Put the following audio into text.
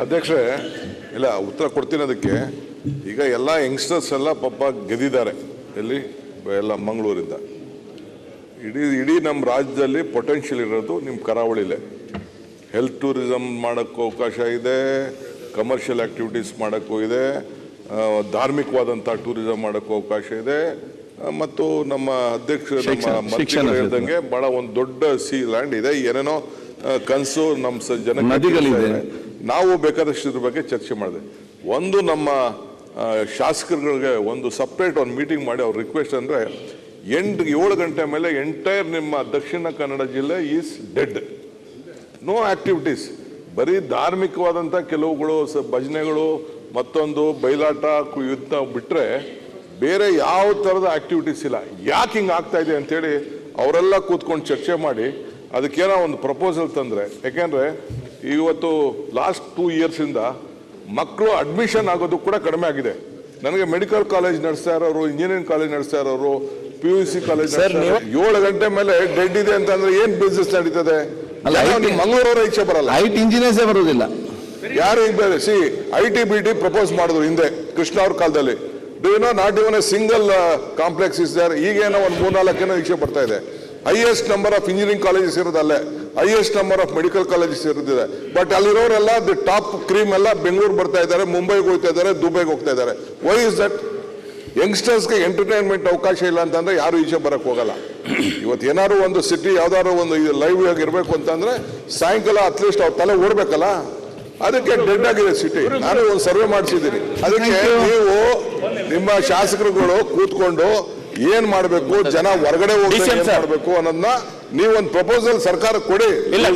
ಅಧ್ಯಕ್ಷರೇ ಇಲ್ಲ ಉತ್ತರ ಕೊಡ್ತೀನಿ ಅದಕ್ಕೆ. ಈಗ ಎಲ್ಲ ಯಂಗ್ಸ್ಟರ್ಸ್ ಎಲ್ಲ ಪಾಪ ಗೆದ್ದಿದ್ದಾರೆ. ಎಲ್ಲಿ? ಎಲ್ಲ ಮಂಗಳೂರಿಂದ. ಇಡೀ ಇಡೀ ನಮ್ಮ ರಾಜ್ಯದಲ್ಲಿ ಪೊಟೆನ್ಷಿಯಲ್ ಇರೋದು ನಿಮ್ಮ ಕರಾವಳಿಲೇ. ಹೆಲ್ತ್ ಟೂರಿಸಮ್ ಮಾಡೋಕ್ಕೂ ಅವಕಾಶ ಇದೆ ಕಮರ್ಷಿಯಲ್ ಆ್ಯಕ್ಟಿವಿಟೀಸ್ ಮಾಡೋಕ್ಕೂ ಇದೆ ಧಾರ್ಮಿಕವಾದಂಥ ಟೂರಿಸಮ್ ಮಾಡೋಕ್ಕೂ ಅವಕಾಶ ಇದೆ. ಮತ್ತು ನಮ್ಮ ಅಧ್ಯಕ್ಷ ನಮ್ಮ ಹೇಳ್ದಂಗೆ ಭಾಳ ಒಂದು ದೊಡ್ಡ ಸಿ ಲ್ಯಾಂಡ್ ಇದೆ. ಏನೇನೋ ಕನಸು ನಮ್ಮ ಸ- ನಾವು ಬೇಕಾದಷ್ಟು ಇದ್ರ ಬಗ್ಗೆ ಚರ್ಚೆ ಮಾಡಿದೆ. ಒಂದು ನಮ್ಮ ಶಾಸಕರುಗಳಿಗೆ ಒಂದು ಸಪ್ರೇಟ್ ಒಂದು ಮೀಟಿಂಗ್ ಮಾಡಿ ಅವ್ರ ರಿಕ್ವೆಸ್ಟ್ ಅಂದರೆ ಎಂಟು, ಏಳು ಗಂಟೆ ಮೇಲೆ ಎಂಟೈರ್ ನಿಮ್ಮ ದಕ್ಷಿಣ ಕನ್ನಡ ಜಿಲ್ಲೆ ಈಸ್ ಡೆಡ್ ನೋ ಆಕ್ಟಿವಿಟೀಸ್ ಬರೀ ಧಾರ್ಮಿಕವಾದಂಥ ಕೆಲವುಗಳು, ಸ, ಭಜನೆಗಳು, ಮತ್ತೊಂದು ಬಯಲಾಟ ಯುದ್ಧ ಬಿಟ್ಟರೆ ಬೇರೆ ಯಾವ ಥರದ ಆಕ್ಟಿವಿಟೀಸ್ ಇಲ್ಲ. ಯಾಕೆ ಹಿಂಗೆ ಆಗ್ತಾ ಇದೆ ಅಂತೇಳಿ ಅವರೆಲ್ಲ ಕೂತ್ಕೊಂಡು ಚರ್ಚೆ ಮಾಡಿ ಅದಕ್ಕೇನೋ ಒಂದು ಪ್ರಪೋಸಲ್ ತಂದರೆ. ಯಾಕೆಂದರೆ ಇವತ್ತು ಲಾಸ್ಟ್ ಟೂ ಇಯರ್ಸಿಂದ ಮಕ್ಕಳು ಅಡ್ಮಿಷನ್ ಆಗೋದು ಕೂಡ ಕಡಿಮೆ ಆಗಿದೆ. ನನಗೆ ಮೆಡಿಕಲ್ ಕಾಲೇಜ್ ನಡೆಸ್ತಾ ಇರೋರು ಇಂಜಿನಿಯರಿಂಗ್ ಕಾಲೇಜ್ ನಡೆಸ್ತಾ ಇರೋರು ಪಿ ಯು ಸಿ ಕಾಲೇಜ್ ಏಳು ಗಂಟೆ ಮೇಲೆ ಡೆಡ್ ಇದೆ ಅಂತಂದ್ರೆ ಏನ್ ಬಿಸ್ನೆಸ್ ನಡೀತದೆ? ಅಲ್ಲ, ನಿಮ್ಮ ಮಂಗಳೂರವರ ಇಚ್ಛೆ ಬರಲ್ಲ. ಐಟ್ ಇಂಜಿನಿಯರ್ಸೇ ಬರೋದಿಲ್ಲ ಯಾರು ಈಗ ಬೇರೆ? C I T B T propose ಮಾಡಿದ್ರು ಹಿಂದೆ ಕೃಷ್ಣ ಅವ್ರ ಕಾಲದಲ್ಲಿ. Do no not even a single complex is ಈಗ ಈಗೇನೋ ಒಂದು ಮೂರ್ನಾಲ್ಕೇನೋ ಇಚ್ಛೆ ಬರ್ತಾ ಇದೆ. Highest number of engineering colleges ಇರೋದಲ್ಲೇ highest number of medical colleges ಇರುತ್ತಿದೆ. But ಅಲ್ಲಿರೋರೆಲ್ಲ ದಿ ಟಾಪ್ ಕ್ರೀಮ್ ಎಲ್ಲ ಬೆಂಗಳೂರು ಬರ್ತಾ ಇದ್ದಾರೆ ಮುಂಬೈಗೆ ಹೋಗ್ತಾ ಇದ್ದಾರೆ ದುಬೈಗೆ ಹೋಗ್ತಾ ಇದ್ದಾರೆ. ವೈ ಇಸ್ ದಟ್ ಯಂಗ್ಸ್ಟರ್ಸ್ಗೆ ಎಂಟರ್ಟೈನ್ಮೆಂಟ್ ಅವಕಾಶ ಇಲ್ಲ ಅಂತಂದ್ರೆ ಯಾರು ಈಚೆ ಬರಕ್ ಹೋಗಲ್ಲ. ಇವತ್ತು ಏನಾದ್ರು ಒಂದು ಸಿಟಿ ಯಾವ್ದಾದ್ರು ಒಂದು ಲೈವ್ ಆಗಿ ಇರಬೇಕು ಅಂತಂದ್ರೆ ಸಾಯಂಕಾಲ ಅಟ್ಲೀಸ್ಟ್ ಅವ್ರ ತಲೆ ಓಡ್ಬೇಕಲ್ಲ. ಅದಕ್ಕೆ ಡೆಡ್ ಆಗಿದೆ ಸಿಟಿ ನಾನು ಒಂದು ಸರ್ವೆ ಮಾಡಿಸಿದ್ದೀನಿ. ಅದಕ್ಕೆ ನೀವು ನಿಮ್ಮ ಶಾಸಕರುಗಳು ಕೂತ್ಕೊಂಡು ಏನ್ ಮಾಡಬೇಕು ಜನ ಹೊರಗಡೆ ಹೋಗಿ. ಮಾಡ್ಬೇಕು ಅನ್ನೋದನ್ನ ನೀವೊಂದು ಪ್ರಪೋಸಲ್ ಸರ್ಕಾರ ಕೊಡಿ. ಇಲ್ಲ